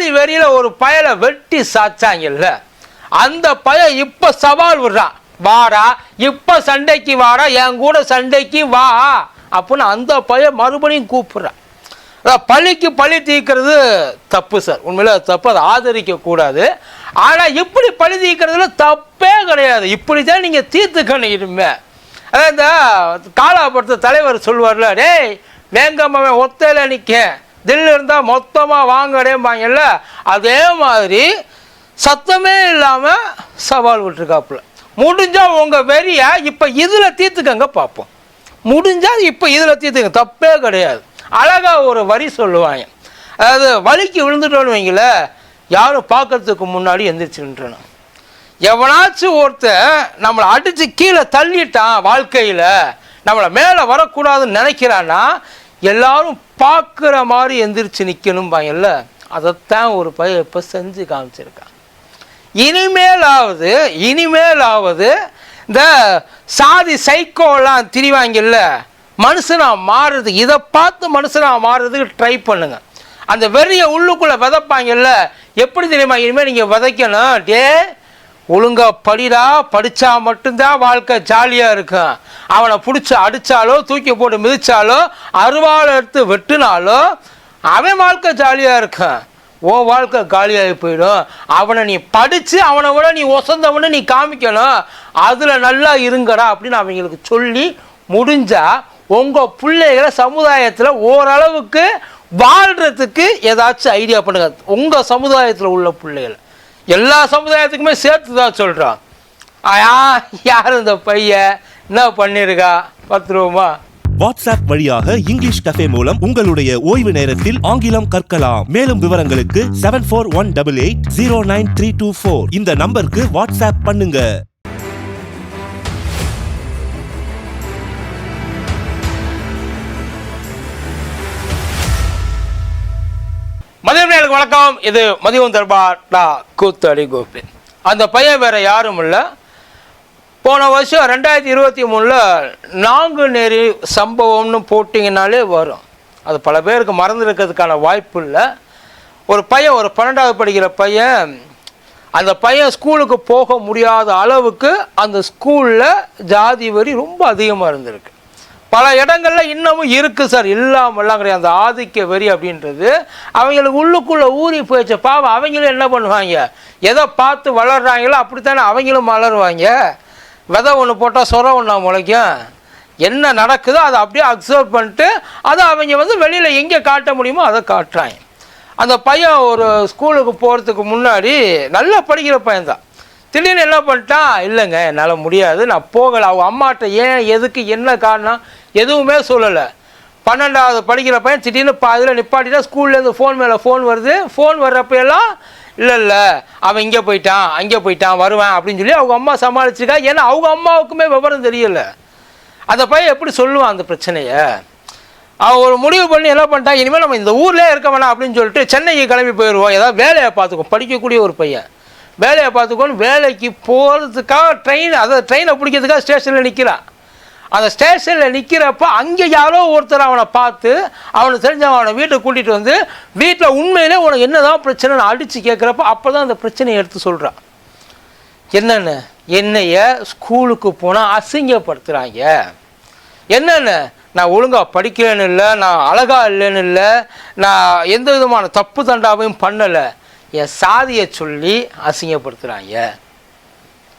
சாதி வெறியில ஒரு பயலை வெட்டி சாச்சாங்கல்ல. அந்த பய இப்ப சவால் விடுறான் வாடா இப்ப சண்டைக்கு வாடா என் கூட சண்டைக்கு வா அப்படின்னு அந்த பய மறுபடியும் கூப்பிடுறான் அதான் பழிக்கு பழி தீர்க்கிறது தப்பு சார். உண்மையில தப்பு அதை ஆதரிக்க கூடாது. ஆனால் இப்படி பழி தீர்க்கிறதுல தப்பே கிடையாது. இப்படி தான் நீங்கள் தீர்த்துக்கணும் இனிமே. அதான் இந்த காலாபுரத்து தலைவர் சொல்லுவார்ல டேய் வேங்கம்மாவன் ஒத்தையில நிற்க தில்லு இருந்தால் மொத்தமாக வாங்கடேம்பாங்கல்ல அதே மாதிரி சத்தமே இல்லாமல் சவால் விட்டுருக்காப்புல. முடிஞ்சால் உங்கள் வெறியை இப்போ இதில் தீர்த்துக்கங்க பார்ப்போம் முடிஞ்சால் இப்போ இதில் தீர்த்துங்க தப்பே கிடையாது. அழகாக ஒரு வரி சொல்லுவாங்க. அதாவது வலிக்கு விழுந்துட்டோன்னு வைங்கள யாரும் பார்க்கறதுக்கு முன்னாடி எந்திரிச்சுன்றணும் எவனாச்சும் ஒருத்தன் நம்மளை அடித்து கீழே தள்ளிட்டான் வாழ்க்கையில் நம்மளை மேலே வரக்கூடாதுன்னு நினைக்கிறான்னா எல்லாரும் பார்க்குற மாதிரி எந்திரிச்சு நிற்கணும்பாங்கல்ல அதைத்தான் ஒரு பையன் இப்போ செஞ்சு காமிச்சிருக்கான். இனிமேலாவது இனிமேலாவது இந்த சாதி சைக்கோலாம் திரிவாங்கல்ல மனுஷனாக மாறுறது இதை பார்த்து மனுஷனாக மாறுறதுக்கு ட்ரை பண்ணுங்க. அந்த வெறியை உள்ளுக்குள்ளே விதைப்பாங்கல்ல எப்படி தெரியுமா? இனிமேல் நீங்கள் விதைக்கணும். டே ஒழுங்கா படிடா படித்தா மட்டும்தான் வாழ்க்கை ஜாலியாக இருக்கும் அவனை பிடிச்சி அடித்தாலோ தூக்கி போட்டு மிதித்தாலோ அருவாளை எடுத்து வெட்டினாலோ அவன் வாழ்க்கை ஜாலியாக இருக்கும் ஓ வாழ்க்கை காலியாகி போயிடும். அவனை நீ படித்து அவனை விட நீ ஒசந்தவனு நீ காமிக்கணும். அதில் நல்லா இருங்கடா அப்படின்னு அவங்களுக்கு சொல்லி முடிஞ்சால் உங்கள் பிள்ளைகளை சமுதாயத்தில் ஓரளவுக்கு வாழ்கிறதுக்கு ஏதாச்சும் ஐடியா பண்ணுங்க. உங்கள் சமுதாயத்தில் உள்ள பிள்ளைகளை. எல்லா சமுதாயத்துக்குமே சேர்த்து தான் சொல்கிறோம் ஆயா யார் இந்த பையன் என்ன பண்ணியிருக்கா பத்து ரூபா வாட்ஸ்அப் வழியாக இங்கிலீஷ் கஃபே மூலம் உங்களுடைய ஓய்வு நேரத்தில் ஆங்கிலம் கற்கலாம். மேலும் விவரங்களுக்கு seven four one double eight zero nine three two four இந்த நம்பருக்கு வாட்ஸ்அப் பண்ணுங்க. மதியம் நேருக்கு வணக்கம். இது மதியம் தர்பார் கூத்து கூத்தடி கோபி அந்த பையன் வேற யாரும் இல்லை. போன வருஷம் ரெண்டாயிரத்தி இருபத்தி மூணில் நாங்குநேரி சம்பவம்னு போட்டிங்கனாலே வரும். அது பல பேருக்கு மறந்துருக்கிறதுக்கான வாய்ப்பு இல்லை. ஒரு பையன் ஒரு பன்னெண்டாவது படிக்கிற பையன் அந்த பையன் ஸ்கூலுக்கு போக முடியாத அளவுக்கு அந்த ஸ்கூலில் ஜாதி வரி ரொம்ப அதிகமாக இருந்திருக்கு. பல இடங்கள்ல இன்னமும் இருக்குது சார். இல்லாமல்லாம் கிடையாது. அந்த ஆதிக்க வெறி அப்படின்றது. அவங்களுக்கு உள்ளுக்குள்ளே ஊறி போயிடுச்சு. பாவம் அவங்களும் என்ன பண்ணுவாங்க? எதை பார்த்து வளர்றாங்களோ அப்படித்தானே அவங்களும் வளருவாங்க விதை ஒன்று போட்டால் சொர ஒன்றா முளைக்கும். என்ன நடக்குதோ அதை அப்படியே அப்சர்வ் பண்ணிட்டு அதை அவங்க வந்து வெளியில் எங்கே காட்ட முடியுமோ அதை காட்டுறாங்க. அந்த பையன் ஒரு ஸ்கூலுக்கு போகிறதுக்கு முன்னாடி நல்லா படிக்கிற பையன்தான் திடீர்னு என்ன பண்ணிட்டான்? இல்லைங்க என்னால் முடியாது நான் போகலை. அவங்க அம்மாட்ட ஏன் எதுக்கு என்ன காரணம்? எதுவுமே சொல்லலை. பன்னெண்டாவது படிக்கிற பையன் திடீர்னு பாதியில் நிப்பாட்டிட்டா ஸ்கூல்லேருந்து ஃபோன் மேலே ஃபோன் வருது. ஃபோன் வர்றப்ப எல்லாம் இல்லை இல்லை அவன் இங்கே போயிட்டான் அங்கே போயிட்டான் வருவேன் அப்படின்னு சொல்லி அவங்க அம்மா சமாளிச்சிருக்கா. ஏன்னா அவங்க அம்மாவுக்குமே விவரம் தெரியல. அந்த பையன் எப்படி சொல்லுவான் அந்த பிரச்சனையை? அவன் ஒரு முடிவு பண்ணி என்ன பண்ணிட்டான்? இனிமேல் நம்ம இந்த ஊர்லேயே இருக்க வேணாம் அப்படின்னு சொல்லிட்டு சென்னைக்கு கிளம்பி போயிடுவோம் ஏதாவது வேலையை பார்த்துக்கும் படிக்கக்கூடிய ஒரு பையன். வேலையை பார்த்துக்கோன்னு வேலைக்கு போகிறதுக்காக ட்ரெயின் அதை ட்ரெயினை பிடிக்கிறதுக்காக ஸ்டேஷனில் நிற்கிறான் அந்த ஸ்டேஷனில் நிற்கிறப்ப அங்கே யாரோ ஒருத்தர் அவனை பார்த்து அவனுக்கு தெரிஞ்ச அவனை வீட்டை கூட்டிகிட்டு வந்து வீட்டில் உண்மையிலே உனக்கு என்னதான் பிரச்சனைன்னு அடித்து கேட்குறப்ப அப்போ தான் அந்த பிரச்சனையை எடுத்து சொல்கிறான் என்னென்ன? என்னைய ஸ்கூலுக்கு போனால் அசிங்கப்படுத்துகிறாங்க என்னென்ன? நான் ஒழுங்காக படிக்கிறேன்னு இல்லை நான் அழகாக இல்லைன்னு இல்லை நான் எந்த விதமான தப்பு தண்டாவையும் பண்ணலை. என் சாதியை சொல்லி அசிங்கப்படுத்துகிறாங்க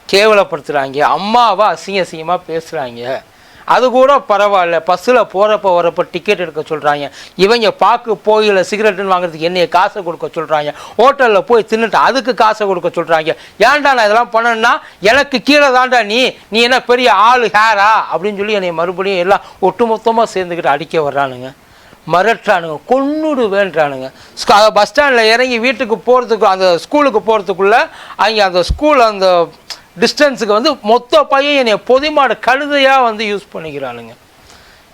கேவலப்படுத்துகிறாங்க அம்மாவை அசிங்க அசிங்கமாக பேசுகிறாங்க அது கூட பரவாயில்ல. பஸ்ஸில் போகிறப்ப வரப்போ டிக்கெட் எடுக்க சொல்கிறாங்க இவங்க பாக்கு போயில சிகரெட்டுன்னு வாங்குறதுக்கு என்னைய காசை கொடுக்க சொல்கிறாங்க ஹோட்டலில் போய் தின்னுட்டு அதுக்கு காசை கொடுக்க சொல்கிறாங்க ஏன்டா நான் இதெல்லாம் பண்ணேன்னா எனக்கு கீழே தான்டா நீ. நீ என்ன பெரிய ஆள் ஹேரா அப்படின்னு சொல்லி என்னை மறுபடியும் எல்லாம் ஒட்டுமொத்தமாக சேர்ந்துக்கிட்டு அடிக்க வர்றானுங்க. மிரட்டுறானுங்க. கொன்னுடு வேண்டானுங்க பஸ் ஸ்டாண்டில் இறங்கி வீட்டுக்கு போகிறதுக்கு அந்த ஸ்கூலுக்கு போகிறதுக்குள்ளே அவங்க அந்த ஸ்கூல் அந்த டிஸ்டன்ஸுக்கு வந்து மொத்த பையன் என்னை பொதிமாடு கழுதையாக வந்து யூஸ் பண்ணிக்கிறானுங்க.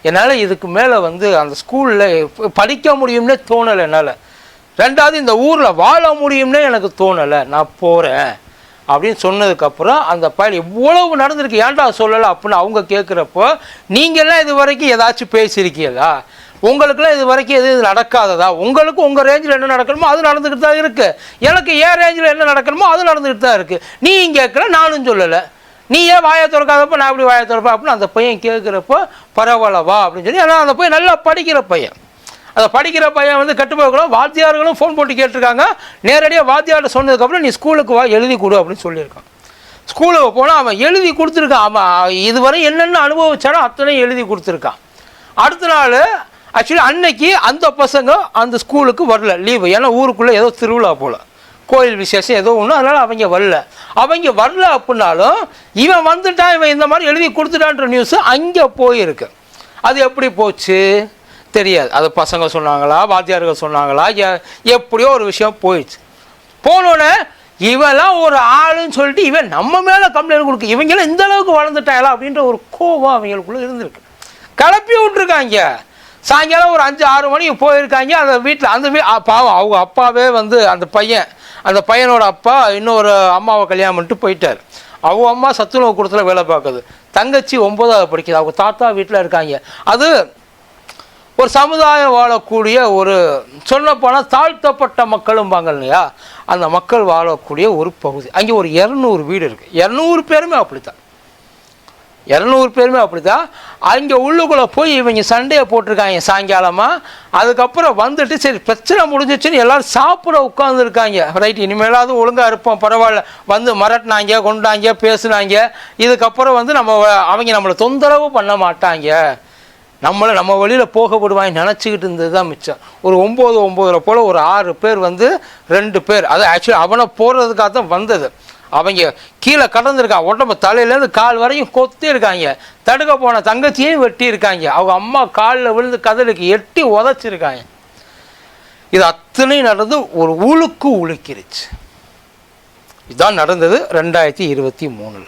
என்னால் இதுக்கு மேலே வந்து அந்த ஸ்கூலில் படிக்க முடியும்னே தோணலை என்னால். ரெண்டாவது இந்த ஊரில் வாழ முடியும்னே எனக்கு தோணலை. நான் போகிறேன் அப்படின்னு சொன்னதுக்கப்புறம் அந்த பையன் இவ்வளவு நடந்திருக்கு ஏன்டா சொல்லலை அப்படின்னு அவங்க கேட்குறப்போ நீங்கள்லாம் இது வரைக்கும் ஏதாச்சும் பேசியிருக்கீங்களா? உங்களுக்குலாம் இது வரைக்கும் எது இது நடக்காததா? உங்களுக்கு உங்கள் ரேஞ்சில் என்ன நடக்கணுமோ அது நடந்துக்கிட்டு தான் இருக்குது எனக்கு ஏன் ரேஞ்சில் என்ன நடக்கணுமோ அது நடந்துக்கிட்டு தான் இருக்குது நீ கேட்குற நானும் சொல்லலை. நீ ஏன் வாயை திறக்காதப்ப நான் எப்படி வாயை திறப்பா அப்படின்னு அந்த பையன் கேட்குறப்போ பரவாயில்லவா அப்படின்னு சொல்லி ஆனால் அந்த பையன் நல்லா படிக்கிற பையன். அந்த படிக்கிற பையன் வந்து கட்டுப்போகளும் வாத்தியார்களும் ஃபோன் போட்டு கேட்டிருக்காங்க. நேரடியாக வாத்தியார்கிட்ட சொன்னதுக்கப்புறம் நீ ஸ்கூலுக்கு வா எழுதி கொடு அப்படின்னு சொல்லியிருக்கான். ஸ்கூலுக்கு போனால் அவன் எழுதி கொடுத்துருக்கான். அவன் இதுவரை என்னென்ன அனுபவிச்சாலும் அத்தனையும் எழுதி கொடுத்துருக்கான். அடுத்த நாள் ஆக்சுவலி அன்னைக்கு அந்த பசங்க அந்த ஸ்கூலுக்கு வரல. லீவு ஏன்னா ஊருக்குள்ளே ஏதோ திருவிழா போல். கோயில் விசேஷம் ஏதோ ஒன்று அதனால் அவங்க வரல. அவங்க வரல அப்படின்னாலும் இவன் வந்துட்டான் இவன் இந்த மாதிரி எழுதி கொடுத்துட்டான்ற நியூஸ் அங்கே போயிருக்கு. அது எப்படி போச்சு? தெரியாது. அது பசங்க சொன்னாங்களா வாத்தியார்கள் சொன்னாங்களா எ- எப்படியோ ஒரு விஷயம் போயிடுச்சு. போனோடனே இவெல்லாம் ஒரு ஆளுன்னு சொல்லிட்டு இவன் நம்ம மேலே கம்ப்ளைண்ட் கொடுக்கு இவங்கெல்லாம் இந்த அளவுக்கு வளர்ந்துட்டாங்களா அப்படின்ற ஒரு கோபம் அவங்களுக்குள்ளே இருந்திருக்கு. கிளப்பி விட்ருக்காங்க சாயங்காலம் ஒரு அஞ்சு ஆறு மணிக்கு போயிருக்காங்க. அந்த வீட்டில் அந்த வீ பாவம் அவங்க அப்பாவே வந்து அந்த பையன் அந்த பையனோட அப்பா இன்னொரு அம்மாவை கல்யாணம் பண்ணிட்டு போயிட்டார். அவங்க அம்மா சத்துணவு கூடத்தில் வேலை பார்க்குது. தங்கச்சி ஒம்பதாவது படிக்குது. அவங்க தாத்தா வீட்டில் இருக்காங்க. அது ஒரு சமுதாயம் வாழக்கூடிய ஒரு சொல்லப்போனால் தாழ்த்தப்பட்ட மக்களும்பாங்க இல்லையா? அந்த மக்கள் வாழக்கூடிய ஒரு பகுதி. அங்கே ஒரு இரநூறு வீடு இருக்குது இரநூறு பேருமே அப்படித்தான். இரநூறு பேருமே அப்படித்தான் அங்கே உள்ளுக்குள்ளே போய் இவங்க சண்டையை போட்டிருக்காங்க சாயங்காலமாக அதுக்கப்புறம் வந்துட்டு சரி பிரச்சனை முடிஞ்சிச்சுன்னு எல்லோரும் சாப்பிட உட்காந்துருக்காங்க ரைட் இனிமேலாவது ஒழுங்காக இருப்போம் பரவாயில்ல. வந்து மிரட்டினாங்க கொண்டாங்க பேசுனாங்க. இதுக்கப்புறம் வந்து நம்ம அவங்க நம்மளை தொந்தரவு பண்ண மாட்டாங்க. நம்மளை நம்ம வழியில் போக விடுவாங்க நினச்சிக்கிட்டு இருந்தது தான் மிச்சம். ஒரு ஒம்பது ஒம்போதரை போல் ஒரு ஆறு பேர் வந்து ரெண்டு பேர். அது ஆக்சுவலி அவனை போடுறதுக்காக தான் வந்தது. அவங்க கீழே கடந்திருக்கா உடம்பு தலையிலேருந்து கால் வரையும் கொத்தி இருக்காங்க. தடுக்க போன தங்கச்சியையும் வெட்டி இருக்காங்க. அவங்க அம்மா காலில் விழுந்து கதலுக்கு எட்டி உதச்சிருக்காங்க. இது அத்தனையும் நடந்து ஒரு உழுக்கு உழுக்கிருச்சு. இதுதான் நடந்தது ரெண்டாயிரத்தி இருபத்தி மூணில்.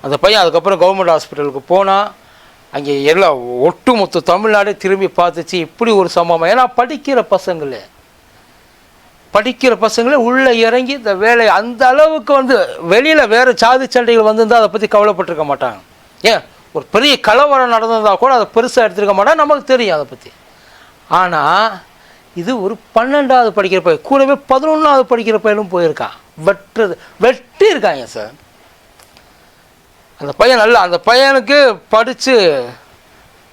அந்த பையன் அதுக்கப்புறம் கவர்மெண்ட் ஹாஸ்பிட்டலுக்கு போனால் அங்கே எல்லாம் ஒட்டுமொத்த தமிழ்நாடே திரும்பி பார்த்துச்சு. இப்படி ஒரு சம்பவம். ஏன்னா படிக்கிற பசங்களே படிக்கிற பசங்களே உள்ளே இறங்கி இந்த வேலை அந்த அளவுக்கு வந்து வெளியில் வேறு சாதி சண்டைகள் வந்திருந்தால் அதை பற்றி கவலைப்பட்டிருக்க மாட்டாங்க. ஏன்? ஒரு பெரிய கலவரம் நடந்திருந்தால் கூட அதை பெருசாக எடுத்திருக்க மாட்டாங்க. நமக்கு தெரியும் அதை பற்றி ஆனால் இது ஒரு பன்னெண்டாவது படிக்கிற பையன் கூடவே பதினொன்றாவது படிக்கிற பையனும் போயிருக்கான் வெட்டுறது வெட்டி இருக்காங்க சார். அந்த பையன் நல்லா அந்த பையனுக்கு படித்து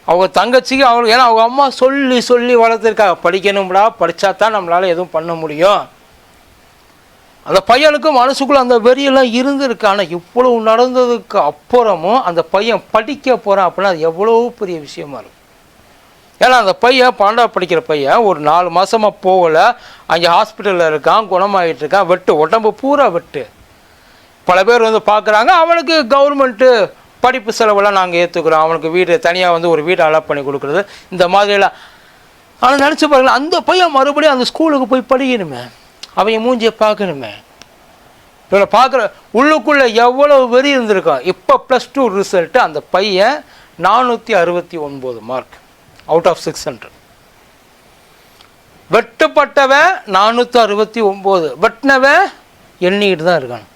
அவங்க தங்கச்சிக்கு அவங்க ஏன்னா அவங்க அம்மா சொல்லி சொல்லி வளர்த்துருக்காங்க. படிக்கணும்டா படித்தா தான் நம்மளால் எதுவும் பண்ண முடியும். அந்த பையனுக்கும் மனசுக்குள்ள அந்த வெறியெல்லாம் இருந்திருக்கு. ஆனால் இவ்வளவு நடந்ததுக்கு அப்புறமும் அந்த பையன் படிக்க போகிறான் அப்படின்னா அது எவ்வளோ பெரிய விஷயமா இருக்கும். ஏன்னா அந்த பையன் பன்னெண்டாவது படிக்கிற பையன் ஒரு நாலு மாதமாக போகலை. அங்கே ஹாஸ்பிட்டலில் இருக்கான் குணமாகிட்டு இருக்கான். வெட்டு உடம்பு பூரா வெட்டு. பல பேர் வந்து பார்க்குறாங்க. அவனுக்கு கவர்மெண்ட்டு படிப்பு செலவெல்லாம் நாங்கள் ஏற்றுக்குறோம் அவனுக்கு வீடு தனியாக வந்து ஒரு வீடு அலாட் பண்ணி கொடுக்குறது. இந்த மாதிரியெல்லாம் ஆனால் நினச்சி பாருங்களேன் அந்த பையன் மறுபடியும் அந்த ஸ்கூலுக்கு போய் படிக்கணுமே. அவன் மூஞ்சியை பார்க்கணுமே. இவனை பார்க்குற உள்ளுக்குள்ளே எவ்வளோ வெறி இருந்திருக்கான். இப்போ ப்ளஸ் டூ ரிசல்ட்டு அந்த பையன் நானூற்றி அறுபத்தி ஒன்பது mark out of six hundred வெட்டுப்பட்டவன் நானூற்றி அறுபத்தி ஒம்பது வெட்டினவன் எண்ணிக்கிட்டு தான் இருக்கான்.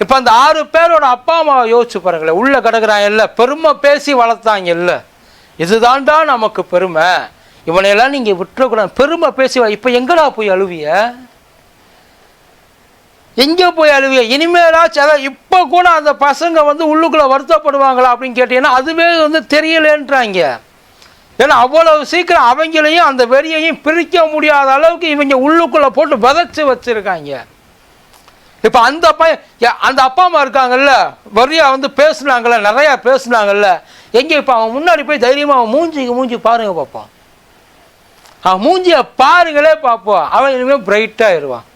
இப்போ அந்த ஆறு பேரோட அப்பா அம்மாவை யோசிச்சு பாருங்களேன் உள்ளே கிடக்குறான் இல்லை பெருமை பேசி வளர்த்தாங்க இல்லை. இதுதான்டா நமக்கு பெருமை. இவனையெல்லாம் நீங்கள் விட்டுறக்கூடாது. பெருமை பேசி இப்போ எங்கடா போய் அழுவிய? எங்கே போய் அழுவிய? இனிமேலாச்சும் அதான் இப்போ கூட அந்த பசங்க வந்து உள்ளுக்குள்ளே வருத்தப்படுவாங்களா அப்படின்னு கேட்டீங்கன்னா அதுவே வந்து தெரியலேன்றாங்க. ஏன்னா அவ்வளவு சீக்கிரம் அவங்களையும் அந்த வெறியையும் பிரிக்க முடியாத அளவுக்கு இவங்க உள்ளுக்குள்ளே போட்டு விதைச்சி வச்சுருக்காங்க. இப்போ அந்த அப்பா அந்த அப்பா அம்மா இருக்காங்கல்ல வரியா வந்து பேசுனாங்கல்ல நிறையா பேசுனாங்கல்ல எங்கே இப்போ அவன் முன்னாடி போய் தைரியமாக அவன் மூஞ்சிக்கு மூஞ்சி பாருங்க பார்ப்போம் அவன் மூஞ்சியை பாருங்களே பார்ப்போம் அவன் இனிமேல் பிரைட்டாகிடுவான்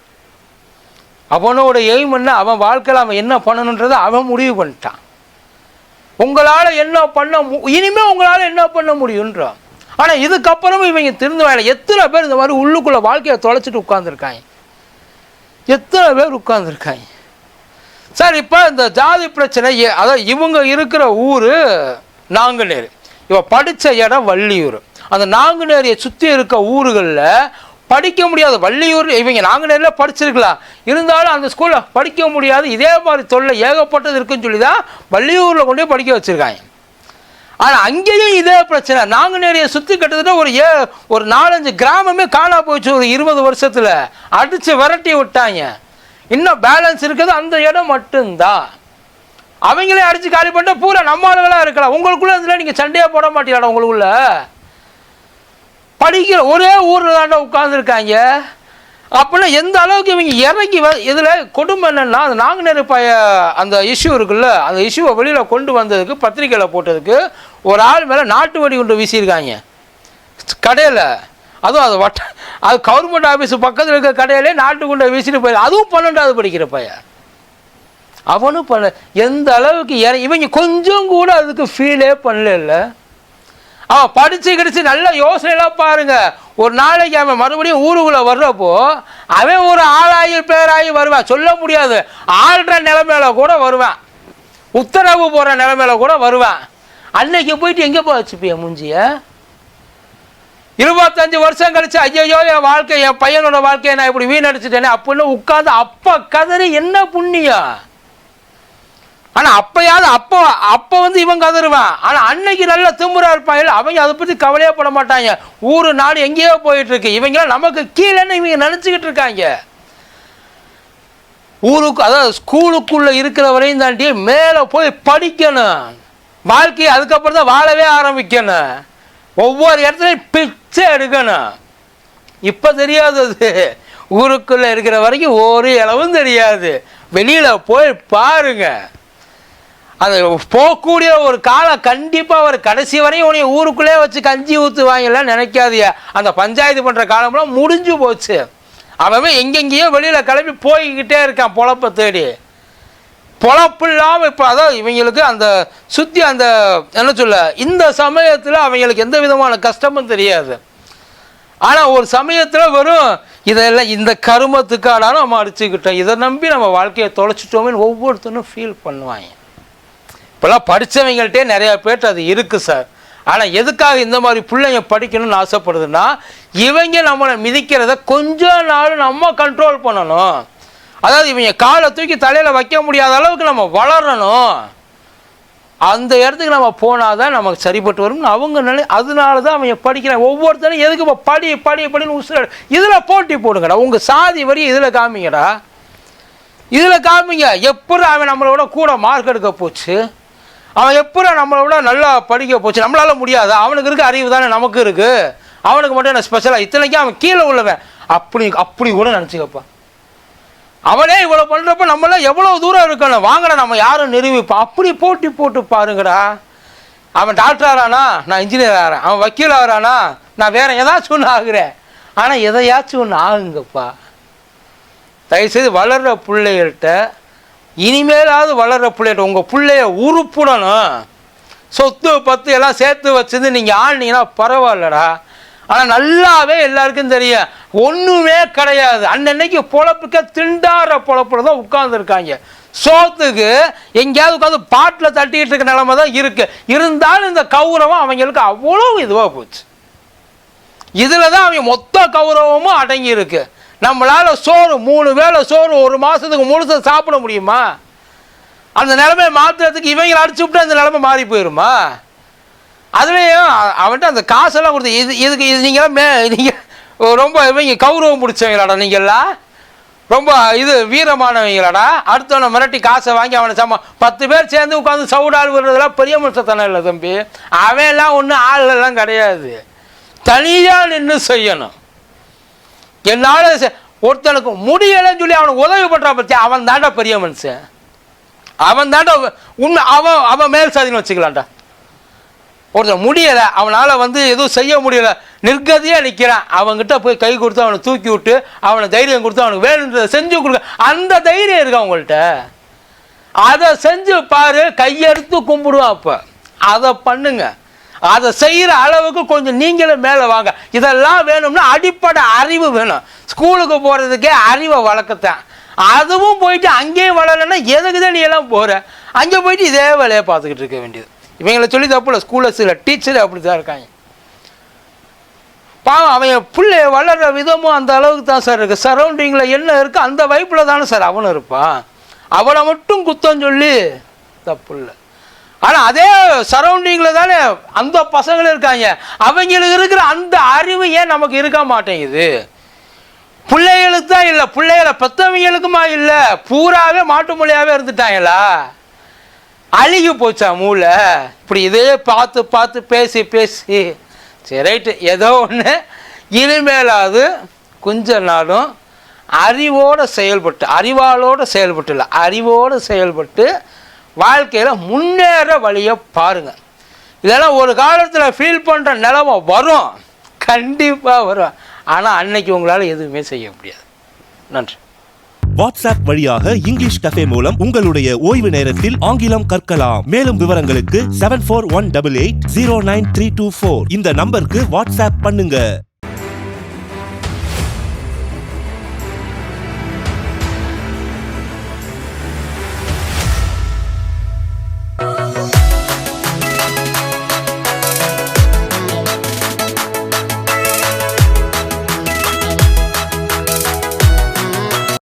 அவனோட எய்ம் என்ன? அவன் வாழ்க்கையில் அவன் என்ன பண்ணணுன்றதை அவன் முடிவு பண்ணிட்டான். உங்களால் என்ன பண்ண மு இனிமேல் உங்களால் என்ன பண்ண முடியுன்றான் ஆனால் இதுக்கப்புறமும் இவங்க திருந்து வேலை எத்தனை பேர் இந்த மாதிரி உள்ளுக்குள்ளே வாழ்க்கையை தொலைச்சிட்டு உட்காந்துருக்காங்க எத்தனை பேர் உட்காந்துருக்காங்க சார் இப்போ இந்த ஜாதி பிரச்சனை அதாவது இவங்க இருக்கிற ஊர் நாங்குநேர். இவ படித்த இடம் வள்ளியூர். அந்த நாங்குநேரியை சுற்றி இருக்க ஊர்களில் படிக்க முடியாத வள்ளியூர் இவங்க நாங்குநேரில் படிச்சிருக்கலாம். இருந்தாலும் அந்த ஸ்கூலில் படிக்க முடியாது. இதே மாதிரி தொல்லை ஏகப்பட்டது இருக்குன்னு சொல்லி தான் வள்ளியூரில் கொண்டு போய் படிக்க வச்சுருக்காங்க. ஆனால் அங்கேயும் இதே பிரச்சனை. நாங்கள் நிறைய சுற்றி கிட்டத்தட்ட ஒரு ஏ ஒரு நாலஞ்சு கிராமமே காணா போச்சு ஒரு இருபது வருஷத்தில். அடித்து விரட்டி விட்டாங்க. இன்னும் பேலன்ஸ் இருக்குது அந்த இடம் மட்டும்தான். அவங்களே அடித்து காலி பண்ணிட்டு பூரா நம்ம ஆளுகளாக இருக்கலாம். உங்களுக்குள்ளே இதில் நீங்கள் சண்டையாக போட மாட்டீங்களா உங்களுக்குள்ள? படிக்கிற ஒரே ஊரில் தாண்டா உட்காந்துருக்காங்க அப்படின்னா எந்த அளவுக்கு இவங்க இறங்கி வ இதில் கொடுமை என்னென்னா அந்த நாங்குநேரு பய அந்த இஷ்யூ இருக்குல்ல அந்த இஷ்யூவை வெளியில் கொண்டு வந்ததுக்கு பத்திரிக்கையில் போட்டதுக்கு ஒரு ஆள் மேலே நாட்டு வடி கொண்டு வீசியிருக்காங்க. கடையில். அதுவும் அது வட்ட அது கவர்மெண்ட் ஆஃபீஸ் பக்கத்தில் இருக்க கடையிலே நாட்டு குண்டை வீசிட்டு போய் அதுவும் பன்னெண்டாவது படிக்கிற பையன். அவனும் பண்ண எந்த அளவுக்கு இற இவங்க கொஞ்சம் கூட அதுக்கு ஃபீலே பண்ணல அவன் படித்து கிடிச்சு நல்ல யோசனைலாம் பாருங்க. ஒரு நாளைக்கு அவன் மறுபடியும் ஊருக்குள்ளே வர்றப்போ அவன் ஒரு ஆளாகி பேராகி வருவான் சொல்ல முடியாது. ஆள்ற நிலைமையில கூட வருவான். உத்தரவு போகிற நிலைமையில கூட வருவான். அன்னைக்கு போயிட்டு எங்கே போய் வச்சுப்பிய மூஞ்சிய? இருபத்தஞ்சு வருஷம் கழிச்சு ஐயோ என் வாழ்க்கை என் பையனோட வாழ்க்கையை நான் இப்படி வீணடிச்சிட்டேனே அப்படின்னு உட்காந்து அப்பா கதறி என்ன புண்ணியம்? ஆனால் அப்பயாவது அப்போ அப்போ வந்து இவன் கதறுவான். ஆனால் அன்னைக்கு நல்ல திமுறா இருப்பாங்க அவங்க அதை பற்றி கவலையே பட மாட்டாங்க. ஊர் நாடு எங்கேயோ போயிட்டு இருக்கு இவங்களாம் நமக்கு கீழேன்னு இவங்க நினச்சிக்கிட்டு இருக்காங்க. ஊருக்கு அதாவது ஸ்கூலுக்குள்ளே இருக்கிற வரையும் தாண்டி மேலே போய் படிக்கணும். வாழ்க்கையை அதுக்கப்புறம் தான் வாழவே ஆரம்பிக்கணும். ஒவ்வொரு இடத்துலையும் பிச்சை எடுக்கணும். இப்போ தெரியாது அது. ஊருக்குள்ளே இருக்கிற வரைக்கும் ஒரு இளவும் தெரியாது. வெளியில் போய் பாருங்க. அது போகக்கூடிய ஒரு காலம் கண்டிப்பாக ஒரு கடைசி வரையும் உனைய ஊருக்குள்ளே வச்சு கஞ்சி ஊற்றுவாங்கலாம் நினைக்காதீங்க. அந்த பஞ்சாயத்து பண்ணுற காலம்லாம் முடிஞ்சு போச்சு. அவன் எங்கெங்கேயோ வெளியில் கிளம்பி போய்கிட்டே இருக்கான் பொழப்பை தேடி. பொழப்பு இல்லாமல் இப்போ அதான் இவங்களுக்கு அந்த சுற்றி அந்த என்ன சொல்ல இந்த சமயத்தில் அவங்களுக்கு எந்த விதமான கஷ்டமும் தெரியாது. ஆனால் ஒரு சமயத்தில் வெறும் இதெல்லாம் இந்த கருமத்துக்காடான நம்ம அடிச்சுக்கிட்டோம். இதை நம்பி நம்ம வாழ்க்கையை தொலைச்சிட்டோமேனு ஒவ்வொருத்தனும் ஃபீல் பண்ணுவாங்க. இப்போல்லாம் படித்தவங்கள்ட்டே நிறையா பேர்ட்டு அது இருக்குது சார். ஆனால் எதுக்காக இந்த மாதிரி பிள்ளைங்க படிக்கணும்னு ஆசைப்படுதுன்னா இவங்க நம்மளை மிதிக்கிறத கொஞ்ச நாள் நம்ம கண்ட்ரோல் பண்ணணும். அதாவது இவங்க காலை தூக்கி தலையில் வைக்க முடியாத அளவுக்கு நம்ம வளரணும். அந்த இடத்துக்கு நம்ம போனால் தான் நமக்கு சரிப்பட்டு வரும்னு அவங்க நினை அதனால தான் அவங்க படிக்கிறாங்க ஒவ்வொருத்தரும் எதுக்கு இப்போ படி படி படின்னு உசுர இதில் போட்டி போடுங்கடா. உங்கள் சாதி வரி இதில் காமிங்கடா. இதில் காமிங்க. எப்படி அவன் நம்மளோட கூட மார்க் எடுக்க போச்சு? அவன் எப்படி நம்மளை விட நல்லா படிக்க போச்சு? நம்மளால முடியாது. அவனுக்கு இருக்க அறிவு தானே நமக்கு இருக்கு. அவனுக்கு மட்டும் என்ன ஸ்பெஷலாக இத்தனைக்கும் அவன் கீழே உள்ளவன். அப்படி அப்படி கூட நினச்சிக்கப்பா. அவனே இவ்வளோ பண்ணுறப்ப நம்மளாம் எவ்வளோ தூரம் இருக்கணும்? வாங்கடா நம்ம யாரும் நிரூபிப்போம்? அப்படி போட்டி போட்டு பாருங்கடா. அவன் டாக்டர் ஆகிறானா நான் இன்ஜினியர் ஆகிறேன் அவன் வக்கீல் ஆகிறானா நான் வேற ஏதாச்சும் ஒன்று ஆகுறேன். ஆனால் எதையாச்சும் ஒன்று ஆகுங்கப்பா. தயவுசெய்து வளர்கிற பிள்ளைகள்கிட்ட இனிமேலாவது வளர்கிற பிள்ளைகிட்ட உங்கள் பிள்ளைய உருப்புடணும். சொத்து பத்து எல்லாம் சேர்த்து வச்சுருந்து நீங்கள் ஆள்னீங்கன்னா பரவாயில்லடா. ஆனால் நல்லாவே எல்லாருக்கும் தெரியும் ஒன்றுமே கிடையாது. அன்னன்னைக்கு பொழப்புக்க திண்டாடுற பொழப்புல தான் உட்காந்துருக்காங்க சோத்துக்கு எங்கேயாவது உட்காந்து பாட்டில் தட்டிக்கிட்டு இருக்க நிலமை தான் இருக்குது இருந்தாலும் இந்த கௌரவம் அவங்களுக்கு அவ்வளோ இதுவாக போச்சு. இதில் தான் அவங்க மொத்த கௌரவமும் அடங்கியிருக்கு நம்மளால் சோறு மூணு வேளை சோறு ஒரு மாதத்துக்கு முழுசு சாப்பிட முடியுமா? அந்த நிலைமையை மாற்றுறதுக்கு இவங்களை அடிச்சு விட்டு அந்த நிலைமை மாறி போயிருமா? அதுலேயும் அவன்கிட்ட அந்த காசெல்லாம் கொடுத்து இது இதுக்கு இது நீங்களாம் மே நீங்கள் ரொம்ப இவங்க கௌரவம் பிடிச்சவங்களாடா நீங்கள்லாம் ரொம்ப இது வீரமானவங்களாடா. அடுத்தவனை மிரட்டி காசை வாங்கி அவனை சம பத்து பேர் சேர்ந்து உட்காந்து சவுடால் விடுறதெல்லாம் பெரிய மனுஷத்தனம் இல்லை தம்பி. அவன் எல்லாம் ஒன்றும் ஆள் எல்லாம் கிடையாது. தனியாக நின்று செய்யணும். என்னால் ஒருத்தனுக்கு முடியலைன்னு சொல்லி அவனுக்கு உதவி பண்ணுறா பற்றி அவன் தாண்டா பெரிய மனுஷன். அவன் தாண்டா உண்மை அவன் அவன் மேல் சாதின்னு வச்சுக்கலாம்டா. ஒருத்தன் முடியலை அவனால் வந்து எதுவும் செய்ய முடியல நிர்கதியாக நிற்கிறான் அவன்கிட்ட போய் கை கொடுத்து அவனை தூக்கி விட்டு அவனை தைரியம் கொடுத்து அவனுக்கு வேணுன்றதை செஞ்சு கொடுக்க அந்த தைரியம் இருக்கு அவங்கள்ட்ட அதை செஞ்சு பாரு கையெடுத்து கும்பிடுவான் அப்போ. அதை பண்ணுங்க. அதை செய்கிற அளவுக்கு கொஞ்சம் நீங்களும் மேலே வாங்க. இதெல்லாம் வேணும்னா அடிப்படை அறிவு வேணும். ஸ்கூலுக்கு போகிறதுக்கே அறிவை வளர்க்கத்தான். அதுவும் போயிட்டு அங்கேயும் வளரலைன்னா எதுக்கு தான் நீ எல்லாம் போகிற அங்கே போயிட்டு இதே வேலையை பார்த்துக்கிட்டு இருக்க வேண்டியது. இவங்களை சொல்லி தப்பு ஸ்கூலில் சில டீச்சர் அப்படி தான் இருக்காங்க. பாவம் அவன் பிள்ளை வளர்கிற விதமும் அந்த அளவுக்கு தான் சார் இருக்குது சரௌண்டிங்கில் என்ன இருக்குது அந்த வைப்பில் தானே சார் அவனும் இருப்பான். அவனை மட்டும் குத்தம் சொல்லி தப்பு இல்லை. ஆனால் அதே சரௌண்டிங்கில் தானே அந்த பசங்களும் இருக்காங்க. அவங்களுக்கு இருக்கிற அந்த அறிவு ஏன் நமக்கு இருக்க மாட்டேங்குது? பிள்ளைகளுக்கு தான் இல்லை பிள்ளைகளை பெற்றவங்களுக்குமா இல்லை பூராவே மாட்டு மொழியாகவே இருந்துட்டாங்களா? அழுகி போச்சா மூளை? இப்படி இதே பார்த்து பார்த்து பேசி பேசி சரி ரைட்டு ஏதோ ஒன்று இனிமேலாவது கொஞ்ச நாளும் அறிவோடு செயல்பட்டு அறிவாளோடு செயல்பட்டு இல்லை அறிவோடு செயல்பட்டு வாழ்க்கையில் முன்னேற வழியை பாருங்கள் இதெல்லாம் ஒரு காலத்தில் ஃபீல் பண்ணுற நிலமை வரும். கண்டிப்பாக வரும். ஆனால் அன்னைக்கு உங்களால் எதுவுமே செய்ய முடியாது. நன்றி. வாட்ஸ்அப் வழியாக இங்கிலீஷ் கஃபே மூலம் உங்களுடைய ஓய்வு நேரத்தில் ஆங்கிலம் கற்கலாம். மேலும் விவரங்களுக்கு seven four one double eight zero nine three two four இந்த நம்பருக்கு வாட்ஸ்அப் பண்ணுங்க.